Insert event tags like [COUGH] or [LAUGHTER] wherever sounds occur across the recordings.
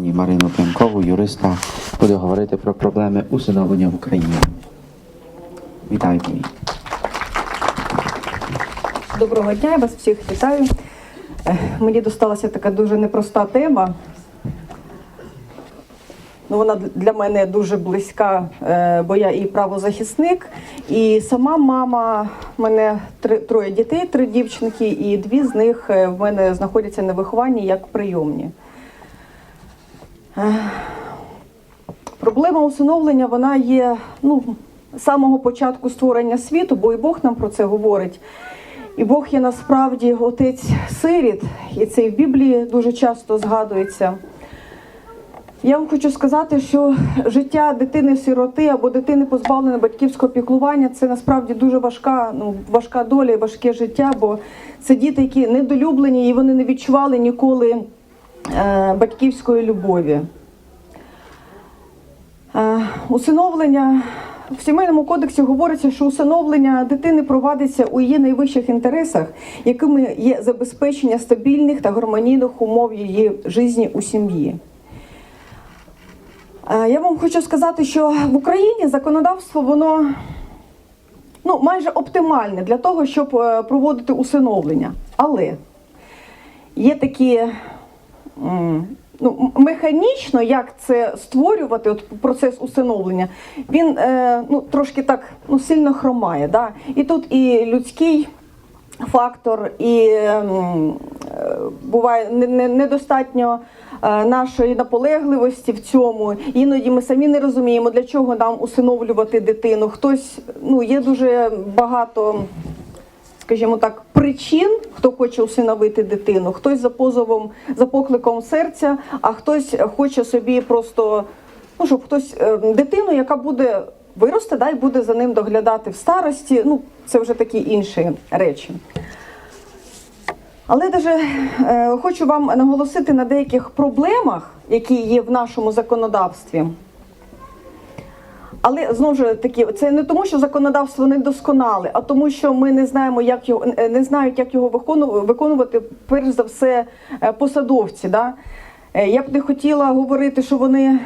пані Марину Пенкову, юриста, буде говорити про проблеми усиновлення в Україні. Вітаю пані. Доброго дня, я вас всіх вітаю. Мені досталася така дуже непроста тема. Ну, вона для мене дуже близька, е, бо я і правозахисник, і сама мама. У мене три, троє дітей, три дівчинки, і дві з них е, в мене знаходяться на вихованні як прийомні. Проблема усиновлення вона є ну, з самого початку створення світу, бо і Бог нам про це говорить. І Бог є насправді отець сиріт, і це і в Біблії дуже часто згадується. Я вам хочу сказати, що життя дитини-сироти або дитини позбавленої батьківського піклування це насправді дуже важка, ну, важка доля і важке життя, бо це діти, які недолюблені і вони не відчували ніколи батьківської любові. Е, Усиновлення в сімейному кодексі говориться, що усиновлення дитини провадиться у її найвищих інтересах, якими є забезпечення стабільних та гармонійних умов її житті у сім'ї. Е, Я вам хочу сказати, що в Україні законодавство воно ну, майже оптимальне для того, щоб е, проводити усиновлення. Але є такі ну, механічно, як це створювати, от процес усиновлення, він е, ну, трошки так ну, сильно хромає. Да? І тут і людський фактор, і ем, е, буває не- не- недостатньо е, нашої наполегливості в цьому. Іноді ми самі не розуміємо, для чого нам усиновлювати дитину. Хтось ну є дуже багато. Скажімо так, причин, хто хоче усиновити дитину, хтось за позовом, за покликом серця, а хтось хоче собі просто, ну щоб хтось е, дитину, яка буде виросте, да, і буде за ним доглядати в старості. Ну, це вже такі інші речі. Але даже е, хочу вам наголосити на деяких проблемах, які є в нашому законодавстві. Але знову ж таки, це не тому, що законодавство не досконале, а тому, що ми не знаємо, як його е, не знають, як його виконувати, перш за все, е, посадовці. Да? Е, Я б не хотіла говорити, що вони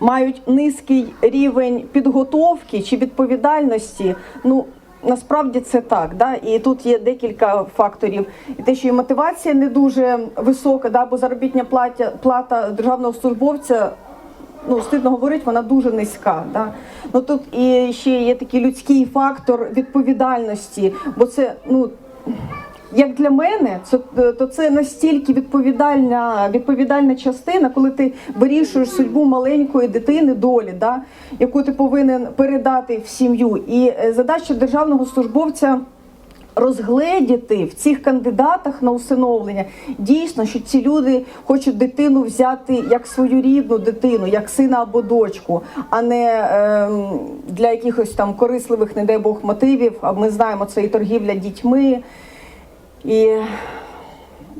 мають низький рівень підготовки чи відповідальності. Ну насправді це так. Да? І тут є декілька факторів. І те, що і мотивація не дуже висока, да? бо заробітня плата, плата державного службовця. Ну, стидно говорити, вона дуже низька. Да? Ну тут і ще є такий людський фактор відповідальності, бо це ну. Як для мене, це то це настільки відповідальна відповідальна частина, коли ти вирішуєш судьбу маленької дитини, долі, да, яку ти повинен передати в сім'ю. І е, задача державного службовця розгледіти в цих кандидатах на усиновлення дійсно, що ці люди хочуть дитину взяти як свою рідну дитину, як сина або дочку, а не ем, для якихось там корисливих, не дай Бог, мотивів. А ми знаємо, це і торгівля дітьми. І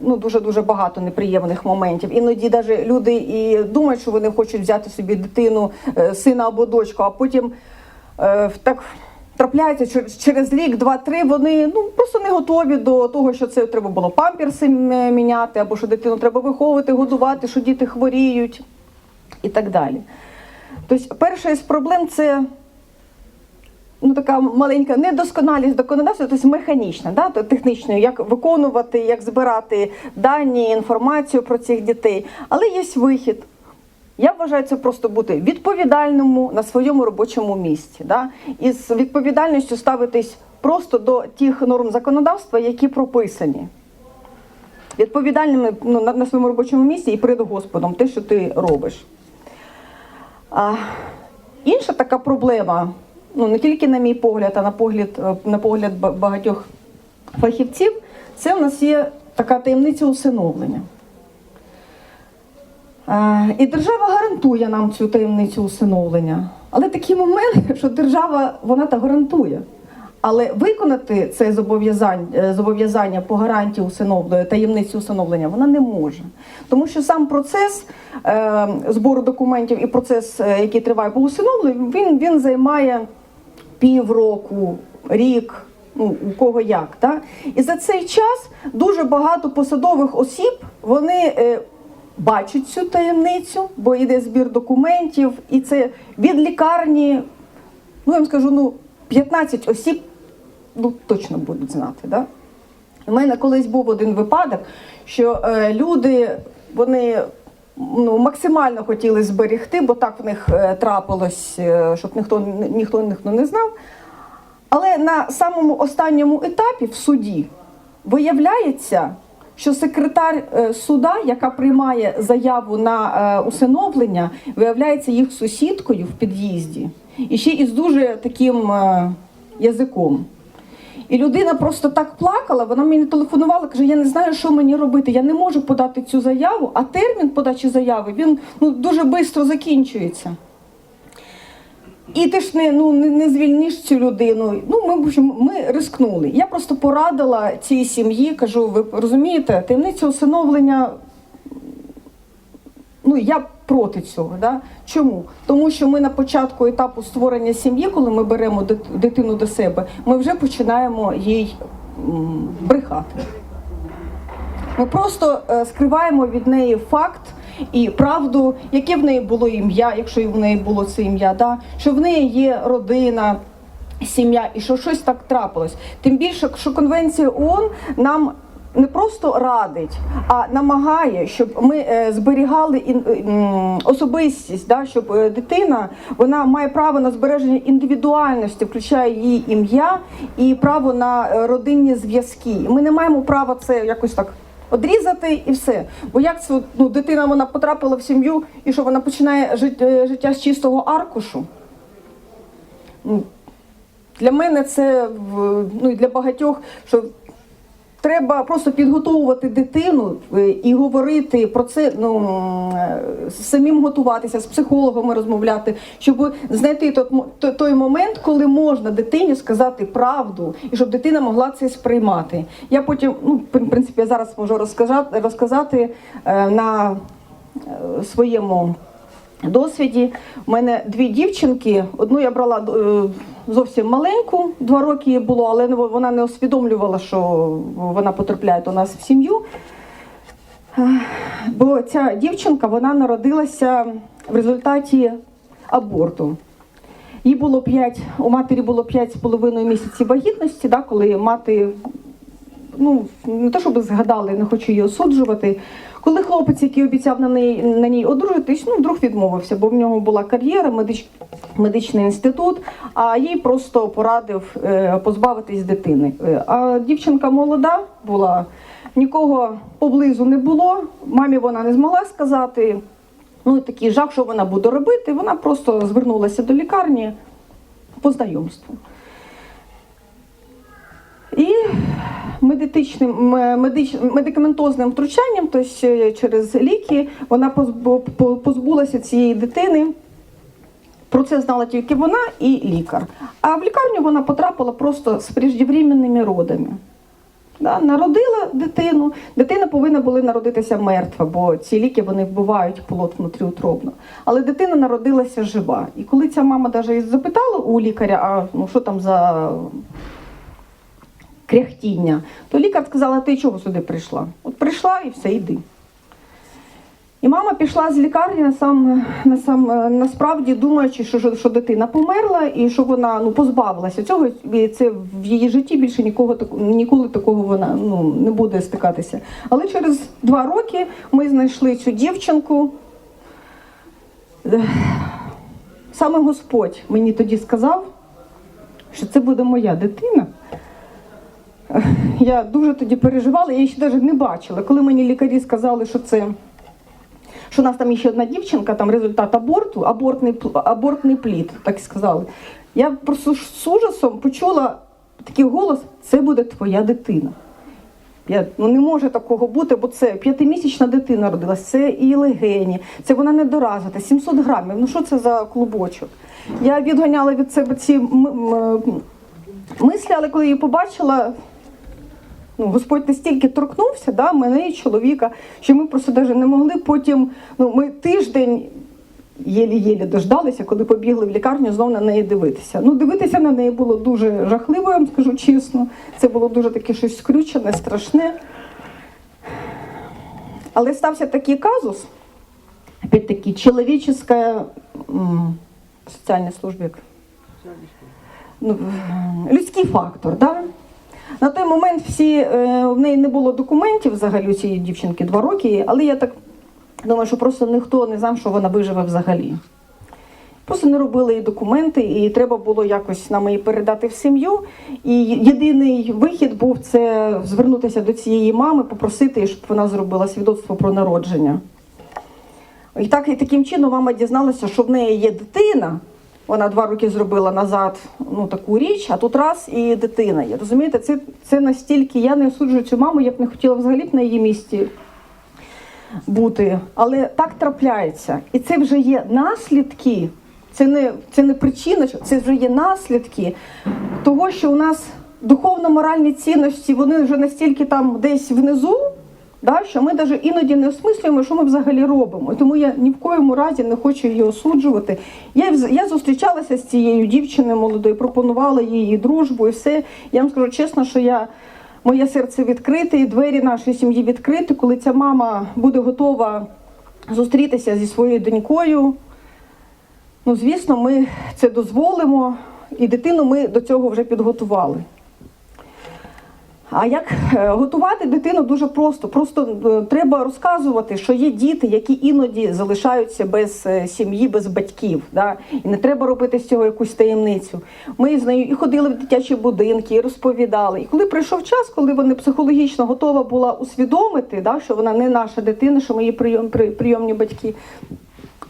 ну, дуже дуже багато неприємних моментів. Іноді навіть люди і думають, що вони хочуть взяти собі дитину, е, сина або дочку, а потім е, так трапляється що через рік, два-три. Вони ну просто не готові до того, що це треба було памперси міняти, або що дитину треба виховувати, годувати, що діти хворіють і так далі. Тобто, перша із проблем це ну, така маленька недосконалість законодавства, тобто механічна, да, то технічно, як виконувати, як збирати дані, інформацію про цих дітей. Але є вихід. Я вважаю це просто бути відповідальному на своєму робочому місці. Да? І з відповідальністю ставитись просто до тих норм законодавства, які прописані. Відповідальними ну, на, своєму робочому місці і перед Господом, те, що ти робиш. А, інша така проблема, ну не тільки на мій погляд, а на погляд, е, на погляд багатьох фахівців, це в нас є така таємниця усиновлення. А, І держава гарантує нам цю таємницю усиновлення. Але такий момент, [LAUGHS] що держава вона та гарантує. Але виконати це зобов'язання, е, зобов'язання по гарантії усиновлення, таємниці усиновлення вона не може. Тому що сам процес е, збору документів і процес, е, який триває по усиновленню, він, він займає півроку, рік, ну у кого як. Так? І за цей час дуже багато посадових осіб вони. Е, бачить цю таємницю, бо йде збір документів, і це від лікарні, ну я вам скажу, ну 15 осіб ну, точно будуть знати. Да? У мене колись був один випадок, що е, люди вони ну, максимально хотіли зберегти, бо так в них е, трапилось, е, щоб ніхто, ніхто ніхто не знав. Але на самому останньому етапі в суді виявляється, що секретар е, суда, яка приймає заяву на е, усиновлення, виявляється їх сусідкою в під'їзді і ще із дуже таким е, язиком. І людина просто так плакала, вона мені телефонувала, каже: я не знаю, що мені робити. Я не можу подати цю заяву, а термін подачі заяви він ну, дуже швидко закінчується. І ти ж не, ну, не, не звільниш цю людину. Ну, ми, ми рискнули. Я просто порадила цій сім'ї, кажу, ви розумієте, таємниця усиновлення. Ну, я проти цього. Да? Чому? Тому що ми на початку етапу створення сім'ї, коли ми беремо дитину до себе, ми вже починаємо їй брехати. Ми просто е, скриваємо від неї факт і правду, яке в неї було ім'я, якщо в неї було це ім'я, да? що в неї є родина, сім'я, і що щось так трапилось. Тим більше, що Конвенція ООН нам не просто радить, а намагає, щоб ми е, зберігали особистість, да? щоб е, дитина вона має право на збереження індивідуальності, включає її ім'я і право на е, родинні зв'язки. Ми не маємо права це якось так. Одрізати і все. Бо як це ну, дитина вона потрапила в сім'ю і що вона починає е, життя з чистого аркушу? Ну, для мене це ну, і для багатьох, що треба просто підготовувати дитину е, і говорити про це, ну самим готуватися, з психологами розмовляти, щоб знайти той момент, коли можна дитині сказати правду, і щоб дитина могла це сприймати. Я потім, ну, в принципі, я зараз можу розказати, розказати е, на е, своєму досвіді. У мене дві дівчинки. Одну я брала е, зовсім маленьку, два роки їй було, але вона не усвідомлювала, що вона потрапляє до нас в сім'ю. Е, Бо ця дівчинка вона народилася в результаті аборту. Їй було 5, у матері було 5 з половиною місяців вагітності, да, коли мати ну не те, щоб згадали, не хочу її осуджувати. Коли хлопець, який обіцяв на неї на ній одружитись, ну вдруг відмовився, бо в нього була кар'єра, медич, медичний інститут, а їй просто порадив е, позбавитись дитини. Е, А дівчинка молода була, нікого поблизу не було. Мамі вона не змогла сказати. Ну і такий жах, що вона буде робити. Вона просто звернулася до лікарні по знайомству. І медичним, медич, медикаментозним втручанням, тобто е, через ліки, вона позбулася цієї дитини. Про це знала тільки вона і лікар. А в лікарню вона потрапила просто з преждевременними родами. Да, народила дитину. Дитина повинна була народитися мертва, бо ці ліки вони вбивають плод внутріутробно. Але дитина народилася жива. І коли ця мама навіть запитала у лікаря, а ну що там за кряхтіння, то лікар сказала, ти чого сюди прийшла? От прийшла і все, йди. І мама пішла з лікарні на сам, на сам, е, насправді думаючи, що, що, що дитина померла і що вона ну, позбавилася цього, і це в її житті більше нікого ніколи такого вона ну, не буде стикатися. Але через два роки ми знайшли цю дівчинку. Саме Господь мені тоді сказав, що це буде моя дитина. Я дуже тоді переживала, я її ще навіть не бачила. Коли мені лікарі сказали, що це що у нас там ще одна дівчинка, там результат аборту, абортний, абортний плід, так сказали. Я просто з ужасом почула такий голос: це буде твоя дитина. Я, ну не може такого бути, бо це п'ятимісячна дитина родилась, це і легені, це вона недоразвита, 700 грамів. Ну що це за клубочок? Я відганяла від себе ці мислі, але коли її побачила, ну, Господь настільки торкнувся, да, мене і чоловіка, що ми просто навіть не могли потім. Ну, ми тиждень єлі-єлі дождалися, коли побігли в лікарню знов на неї дивитися. Ну, дивитися на неї було дуже жахливо, я вам скажу чесно. Це було дуже таке щось скрючене, страшне. Але стався такий казус, опять-таки, чоловіческая м, соціальна служба. Ну, людський фактор, да? На той момент всі, е, в неї не було документів взагалі цієї дівчинки два роки, але я так думаю, що просто ніхто не знав, що вона виживе взагалі. Просто не робили їй документи, і треба було якось нам її передати в сім'ю. І єдиний вихід був це звернутися до цієї мами, попросити, її, щоб вона зробила свідоцтво про народження. І так і таким чином мама дізналася, що в неї є дитина. Вона два роки зробила назад ну, таку річ, а тут раз і дитина є. Розумієте, це, це настільки я не осуджую цю маму, я б не хотіла взагалі б на її місці бути. Але так трапляється. І це вже є наслідки, це не, це не причина, це вже є наслідки того, що у нас духовно-моральні цінності, вони вже настільки там десь внизу, да, що ми навіть іноді не осмислюємо, що ми взагалі робимо. Тому я ні в коєму разі не хочу її осуджувати. Я, я зустрічалася з цією дівчиною молодою, пропонувала їй дружбу і все. Я вам скажу чесно, що я. Моє серце відкрите, і двері нашої сім'ї відкриті. Коли ця мама буде готова зустрітися зі своєю донькою, ну звісно, ми це дозволимо, і дитину ми до цього вже підготували. А як е, готувати дитину дуже просто. Просто е, треба розказувати, що є діти, які іноді залишаються без е, сім'ї, без батьків. Да? І не треба робити з цього якусь таємницю. Ми з нею і ходили в дитячі будинки, і розповідали. І коли прийшов час, коли вона психологічно готова була усвідомити, да, що вона не наша дитина, що ми її прийом, при- прийомні батьки,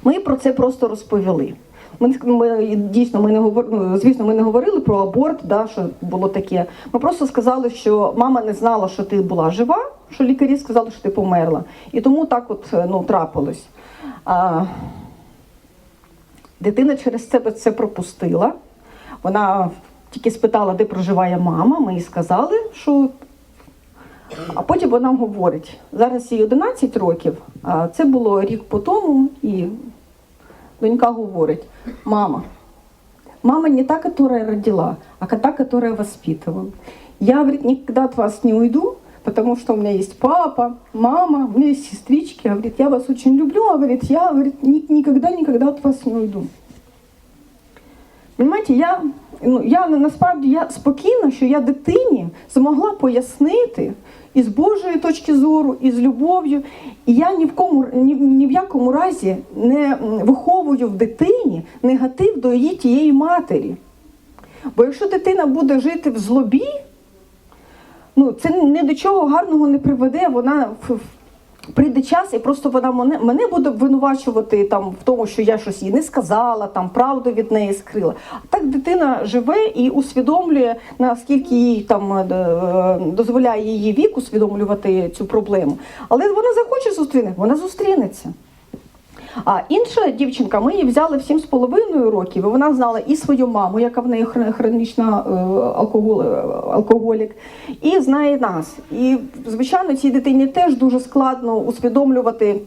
ми про це просто розповіли. Ми, ми дійсно ми не говор... ну, звісно, ми не говорили про аборт, да, що було таке. Ми просто сказали, що мама не знала, що ти була жива, що лікарі сказали, що ти померла. І тому так от ну, трапилось. А, дитина через себе це пропустила. Вона тільки спитала, де проживає мама. Ми їй сказали, що. А потім вона говорить: зараз їй 11 років, а це було рік по тому, і донька говорить: мама, мама не та, которая родила, а та, которая воспитывала. Я, говорит, никогда от вас не уйду, потому что у меня есть папа, мама, у меня есть сестрички. Говорит, я вас очень люблю, а говорит, я говорит, ни- никогда, никогда от вас не уйду. Понимаете, я, ну, я насправді я спокійна, що я дитині змогла пояснити і з Божої точки зору, і з любов'ю. І я ні в, кому, ні, ні в якому разі не виховую в дитині негатив до її тієї матері. Бо якщо дитина буде жити в злобі, ну, це ні до чого гарного не приведе. Вона прийде час, і просто вона мене, мене буде обвинувачувати там в тому, що я щось їй не сказала, там правду від неї скрила. Так дитина живе і усвідомлює, наскільки їй там е, дозволяє її вік усвідомлювати цю проблему. Але вона захоче зустріне, вона зустрінеться. А інша дівчинка, ми її взяли в 7,5 років, і вона знала і свою маму, яка в неї хр- хронічна е, алкоголь, е, алкоголік, і знає нас. І, звичайно, цій дитині теж дуже складно усвідомлювати,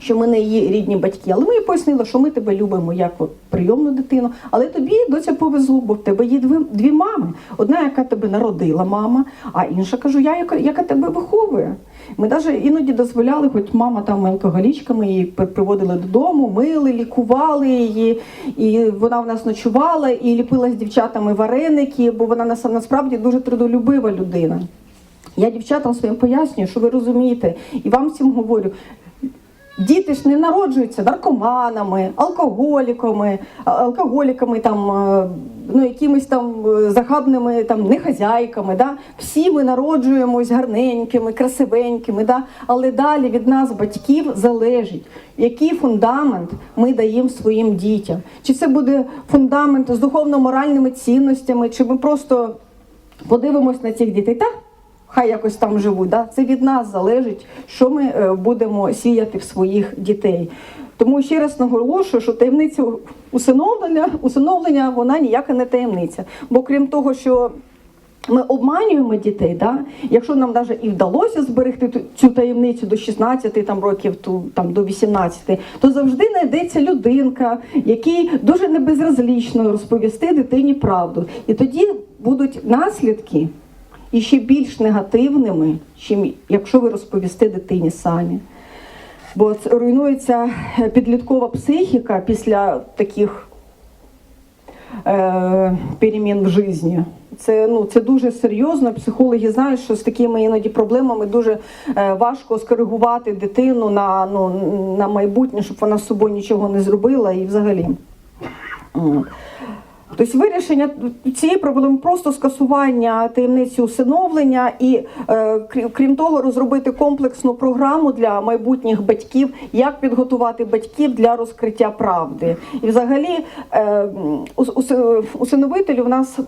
що ми не її рідні батьки. Але ми їй пояснили, що ми тебе любимо як от прийомну дитину. Але тобі доця повезло, бо в тебе є дві, дві мами. Одна, яка тебе народила, мама, а інша кажу, я яка, яка тебе виховує. Ми навіть іноді дозволяли, хоч мама там алкоголічка, ми її приводили додому, мили, лікували її, і вона в нас ночувала і ліпила з дівчатами вареники, бо вона нас- насправді дуже трудолюбива людина. Я дівчатам своїм пояснюю, що ви розумієте, і вам всім говорю. Діти ж не народжуються наркоманами, алкоголіками, алкоголіками, там, е, ну, якимись там е, захабними там, нехазяйками. Да? Всі ми народжуємось гарненькими, красивенькими, да? але далі від нас, батьків, залежить, який фундамент ми даємо своїм дітям. Чи це буде фундамент з духовно-моральними цінностями, чи ми просто подивимось на цих дітей. Та хай якось там живуть. Да? Це від нас залежить, що ми е, будемо сіяти в своїх дітей. Тому ще раз наголошую, що таємниця усиновлення, усиновлення вона ніяка не таємниця. Бо крім того, що ми обманюємо дітей, да? якщо нам навіть і вдалося зберегти цю таємницю до 16 там, років, ту, там, до 18, то завжди знайдеться людинка, який дуже небезразлічно розповісти дитині правду. І тоді будуть наслідки і ще більш негативними, чим якщо ви розповісте дитині самі. бо руйнується е, підліткова психіка після таких е, перемін в житті. Це, ну, це дуже серйозно. Психологи знають, що з такими іноді проблемами дуже е, важко скоригувати дитину на, ну, на майбутнє, щоб вона з собою нічого не зробила і взагалі. Тобто вирішення цієї проблеми просто скасування таємниці усиновлення і, е, крім того, розробити комплексну програму для майбутніх батьків, як підготувати батьків для розкриття правди. І взагалі е, усиновителі в нас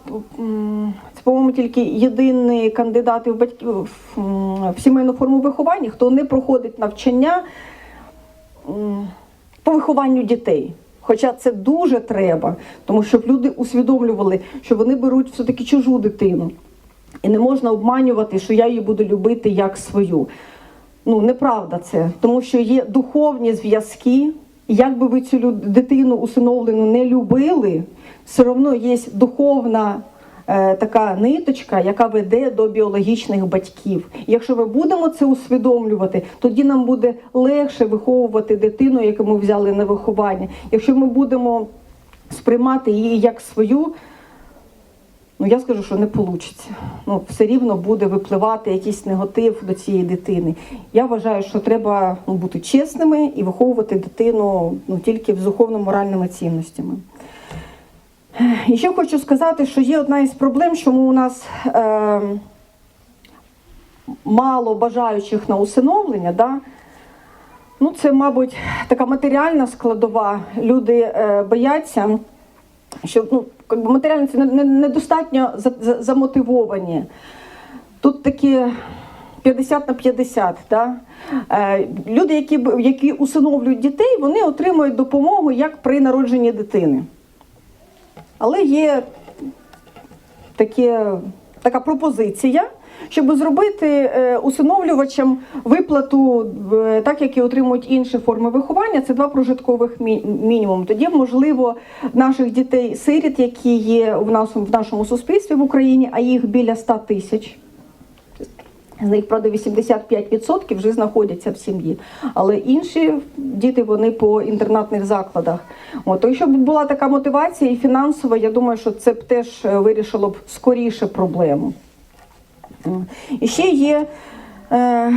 це, по-моєму, тільки єдиний кандидат в батьків в, сімейну форму виховання, хто не проходить навчання по вихованню дітей. Хоча це дуже треба, тому щоб люди усвідомлювали, що вони беруть все-таки чужу дитину. І не можна обманювати, що я її буду любити як свою. Ну, неправда це, тому що є духовні зв'язки. Як би ви цю дитину усиновлену не любили, все одно є духовна така ниточка, яка веде до біологічних батьків. Якщо ми будемо це усвідомлювати, тоді нам буде легше виховувати дитину, яку ми взяли на виховання. Якщо ми будемо сприймати її як свою, ну я скажу, що не вийде. Ну, все рівно буде випливати якийсь негатив до цієї дитини. Я вважаю, що треба ну, бути чесними і виховувати дитину ну, тільки з духовно-моральними цінностями. І ще хочу сказати, що є одна із проблем, чому у нас е, мало бажаючих на усиновлення. Да? Ну, це, мабуть, така матеріальна складова. Люди е, бояться, що ну, матеріально це не- не- недостатньо за- за- замотивовані. Тут такі 50 на 50. Да? Е, люди, які, які усиновлюють дітей, вони отримують допомогу як при народженні дитини. Але є таке, така пропозиція, щоб зробити е, усиновлювачам виплату, е, так як і отримують інші форми виховання, це два прожиткових мі- мінімум. Тоді, можливо, наших дітей-сиріт, які є в нашому, в нашому суспільстві в Україні, а їх біля 100 тисяч. З них, правда, 85% вже знаходяться в сім'ї. Але інші діти вони по інтернатних закладах. От, якщо б була така мотивація і фінансова, я думаю, що це б теж е, вирішило б скоріше проблему. І ще є е,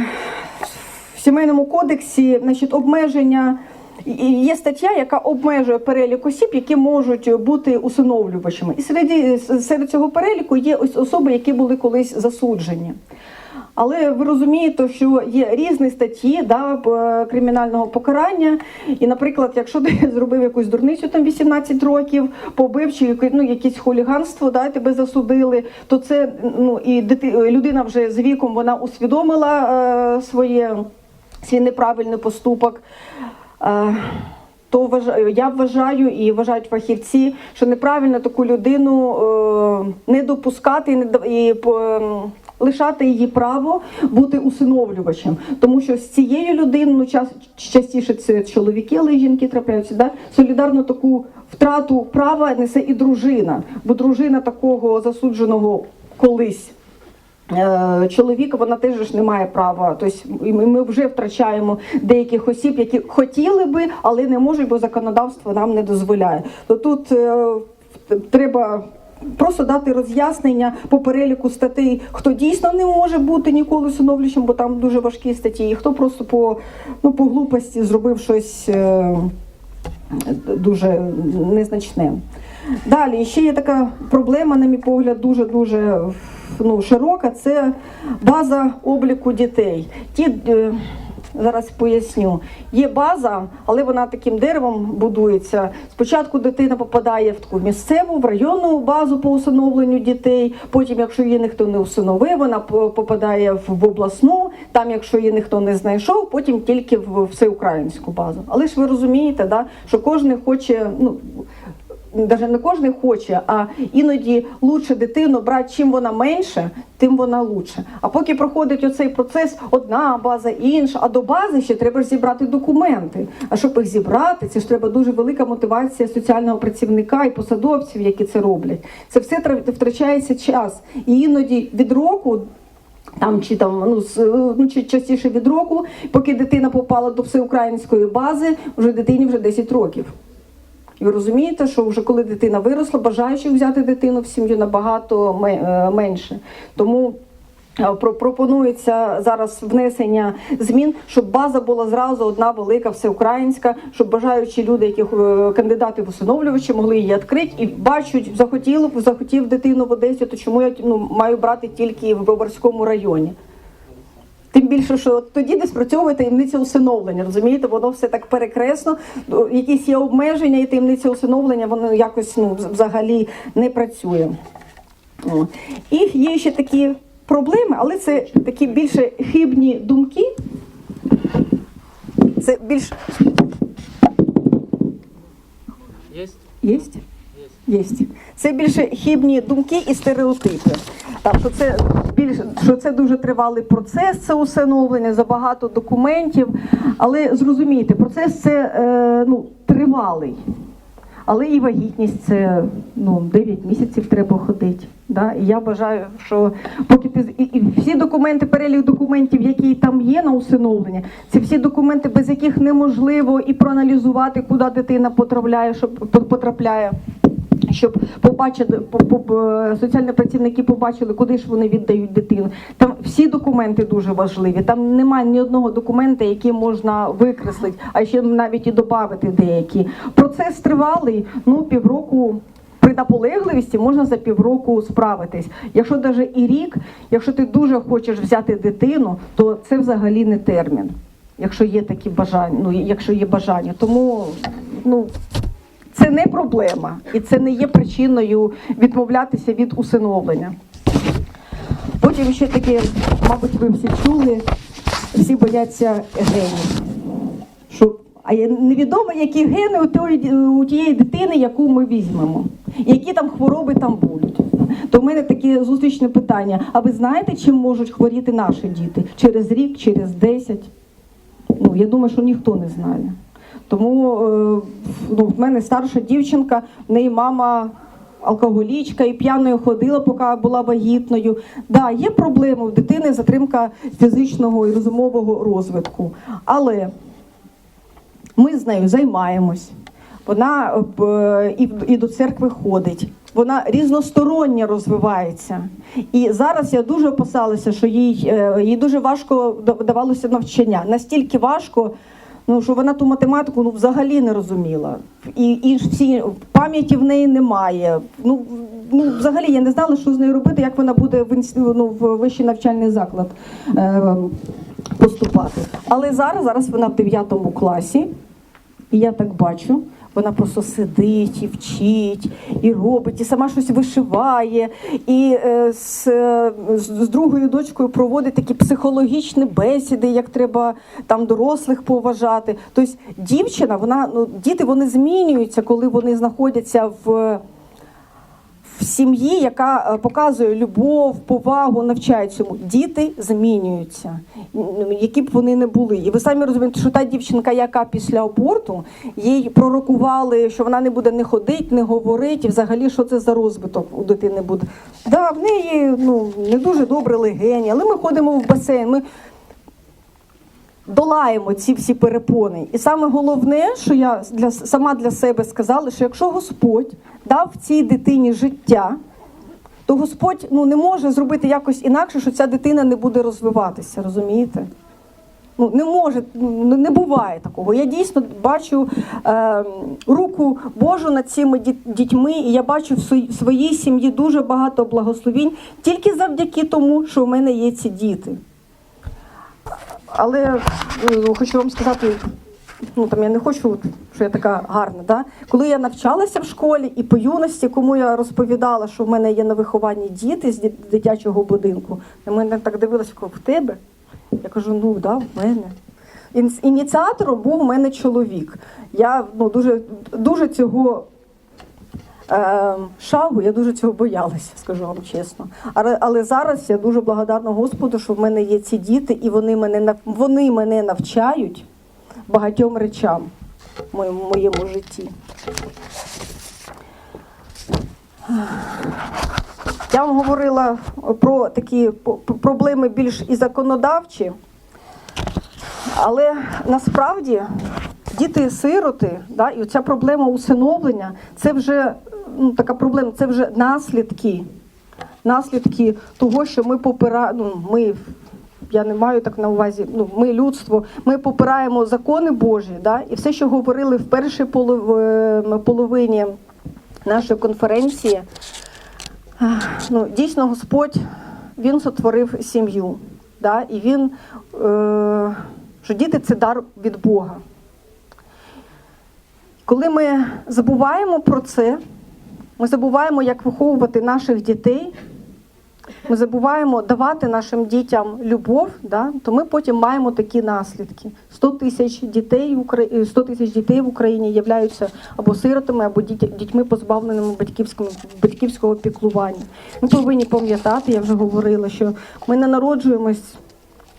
в сімейному кодексі значить, обмеження. є стаття, яка обмежує перелік осіб, які можуть бути усиновлювачами. І серед, серед цього переліку є ось особи, які були колись засуджені. Але ви розумієте, що є різні статті да, кримінального покарання. І, наприклад, якщо ти [LAUGHS] зробив якусь дурницю там 18 років, побив чи ну, якесь хуліганство, да, тебе засудили, то це ну і дити, людина вже з віком вона усвідомила е, своє свій неправильний поступок. Е, то вважаю, я вважаю і вважають фахівці, що неправильно таку людину е, не допускати і не і по- лишати її право бути усиновлювачем. Тому що з цією людиною ну, час, частіше це чоловіки, але й жінки трапляються. Да? Солідарно таку втрату права несе і дружина, бо дружина такого засудженого колись. Е, Чоловіка вона теж ж не має права. Тобто ми вже втрачаємо деяких осіб, які хотіли би, але не можуть, бо законодавство нам не дозволяє. То тут е, треба просто дати роз'яснення по переліку статей, хто дійсно не може бути ніколи усиновлювачем, бо там дуже важкі статті, і хто просто по, ну, по глупості зробив щось. е, дуже незначне. Далі ще є така проблема, на мій погляд, дуже дуже ну, широка. Це база обліку дітей. Ті е, зараз поясню. Є база, але вона таким деревом будується. Спочатку дитина попадає в таку місцеву, в районну базу по усиновленню дітей. Потім, якщо її ніхто не усиновив, вона попадає в обласну. Там, якщо її ніхто не знайшов, потім тільки в всеукраїнську базу. Але ж ви розумієте, да, що кожен хоче, ну навіть не кожен хоче, а іноді лучше дитину брати, чим вона менше, тим вона лучше. А поки проходить оцей процес, одна база, інша, а до бази ще треба ж зібрати документи. А щоб їх зібрати, це ж треба дуже велика мотивація соціального працівника і посадовців, які це роблять. Це все тра- втрачається час. І іноді від року Там чи там ну, з- ну чи частіше від року, поки дитина попала до всеукраїнської бази, вже дитині вже 10 років. І ви розумієте, що вже коли дитина виросла, бажаючих взяти дитину в сім'ю набагато е, менше. Тому е, про- пропонується зараз внесення змін, щоб база була зразу одна велика всеукраїнська, щоб бажаючі люди, які е, кандидати в усиновлювачі, могли її відкрити і бачать, захотіли б захотів дитину в Одесі, то чому я ну, маю брати тільки в Бобарському районі? Тим більше, що тоді не спрацьовує таємниця усиновлення, розумієте, воно все так перекресно, ну, якісь є обмеження, і таємниця усиновлення, воно якось ну, взагалі не працює. О. І є ще такі проблеми, але це такі більше хибні думки. Це більш Есть? Єсть? Єсть. Це більше хибні думки і стереотипи. Так, що це більш що це дуже тривалий процес, це усиновлення, забагато документів. Але зрозумійте, процес це е, ну, тривалий. Але і вагітність це ну, 9 місяців треба ходити. Да? І я бажаю, що поки ти і, і всі документи, перелік документів, які там є на усиновлення, це всі документи, без яких неможливо і проаналізувати, куди дитина потрапляє, щоб потрапляє. Щоб побачити по- по- соціальні працівники побачили, куди ж вони віддають дитину. Там всі документи дуже важливі. Там немає ні одного документа, який можна викреслити, а ще навіть і додати деякі. Процес тривалий, ну півроку. При наполегливості можна за півроку справитись. Якщо навіть і рік, якщо ти дуже хочеш взяти дитину, то це взагалі не термін. Якщо є такі бажання, ну якщо є бажання. Тому ну це не проблема, і це не є причиною відмовлятися від усиновлення. Потім ще таке, мабуть, ви всі чули, всі бояться генів. Що, а невідомо, які гени у, тої, у тієї дитини, яку ми візьмемо, які там хвороби там будуть. То в мене таке зустрічне питання: а ви знаєте, чим можуть хворіти наші діти? Через рік, через 10? Ну, я думаю, що ніхто не знає. Тому е, ну, в мене старша дівчинка, в неї мама алкоголічка і п'яною ходила, поки була вагітною. Да, є проблеми в дитини затримка фізичного і розумового розвитку. Але ми з нею займаємось. Вона е, і, до церкви ходить. Вона різносторонньо розвивається. І зараз я дуже опасалася, що їй, е, їй дуже важко да- давалося навчання. Настільки важко, ну, що вона ту математику ну, взагалі не розуміла. І, і всі пам'яті в неї немає. Ну, ну, взагалі я не знала, що з нею робити, як вона буде в, ну, в вищий навчальний заклад е, поступати. Але зараз, зараз вона в 9 класі. І я так бачу, вона просто сидить і вчить, і робить, і сама щось вишиває, і е, з, е, з, з другою дочкою проводить такі психологічні бесіди, як треба там дорослих поважати. Тобто дівчина, вона ну діти вони змінюються, коли вони знаходяться в в сім'ї, яка е, показує любов, повагу, навчає цьому. Діти змінюються, які б вони не були. І ви самі розумієте, що та дівчинка, яка після аборту, їй пророкували, що вона не буде не ходити, не говорити, і взагалі, що це за розвиток у дитини буде. Да, в неї ну, не дуже добре легені, але ми ходимо в басейн. Ми долаємо ці всі перепони. І саме головне, що я для сама для себе сказала, що якщо Господь дав цій дитині життя, то Господь ну, не може зробити якось інакше, що ця дитина не буде розвиватися, розумієте? Ну, не може, ну, не буває такого. Я дійсно бачу е, руку Божу над цими дітьми, і я бачу в своїй- сім'ї дуже багато благословінь тільки завдяки тому, що в мене є ці діти. Але е, хочу вам сказати, ну там я не хочу, що я така гарна. Да? Коли я навчалася в школі і по юності, кому я розповідала, що в мене є на вихованні діти з дитячого будинку, на мене так дивилися, в тебе. Я кажу, ну да, в мене. Ініціатором був у мене чоловік. Я ну, дуже, дуже цього шагу, я дуже цього боялася, скажу вам чесно. Але, зараз я дуже благодарна Господу, що в мене є ці діти, і вони мене вони мене навчають багатьом речам в моєму, житті. Я вам говорила про такі проблеми більш і законодавчі, але насправді діти-сироти, да, і ця проблема усиновлення це вже ну, така проблема, це вже наслідки. Наслідки того, що ми попира... ну, ми, я не маю так на увазі, ну, ми людство, ми попираємо закони Божі, да, і все, що говорили в першій е, половині нашої конференції, ну, дійсно Господь Він сотворив сім'ю. Да? І він, е, що діти це дар від Бога. Коли ми забуваємо про це, ми забуваємо, як виховувати наших дітей, ми забуваємо давати нашим дітям любов, да, то ми потім маємо такі наслідки. 100 тисяч дітей, в Укра- 100 тисяч дітей в Україні являються або сиротами, або діт- дітьми, позбавленими батьківського, піклування. Ми повинні пам'ятати, я вже говорила, що ми не народжуємось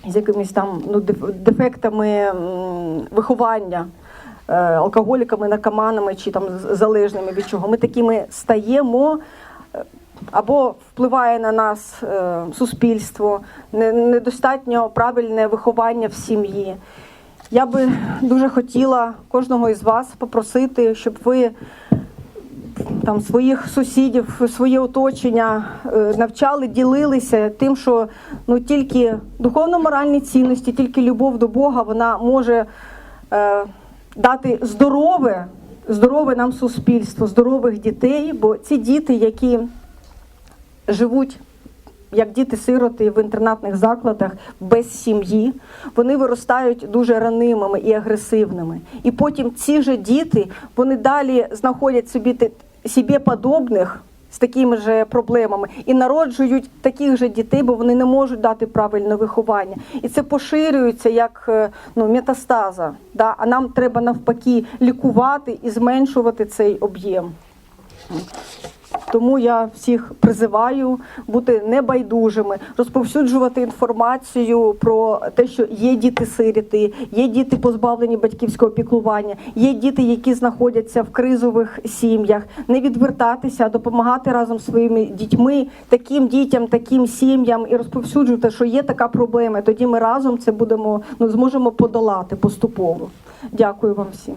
з якимись там ну, деф- дефектами виховання. Е, Алкоголіками, наркоманами чи там залежними від чого. Ми такими стаємо, е, або впливає на нас е, суспільство, недостатньо правильне виховання в сім'ї. Я би дуже хотіла кожного із вас попросити, щоб ви там своїх сусідів, своє оточення е, навчали, ділилися тим, що ну тільки духовно-моральні цінності, тільки любов до Бога вона може е, дати здорове, здорове нам суспільство, здорових дітей, бо ці діти, які живуть як діти-сироти в інтернатних закладах без сім'ї, вони виростають дуже ранимими і агресивними. І потім ці ж діти вони далі знаходять собі собі подобних з такими ж проблемами і народжують таких же дітей, бо вони не можуть дати правильне виховання. І це поширюється як е, ну, метастаза. Да? А нам треба навпаки лікувати і зменшувати цей об'єм. Тому я всіх призиваю бути небайдужими, розповсюджувати інформацію про те, що є діти-сиріти, є діти позбавлені батьківського піклування, є діти, які знаходяться в кризових сім'ях, не відвертатися, а допомагати разом своїми дітьми, таким дітям, таким сім'ям і розповсюджувати, що є така проблема. Тоді ми разом це будемо ну зможемо подолати поступово. Дякую вам всім.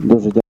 Дуже дякую.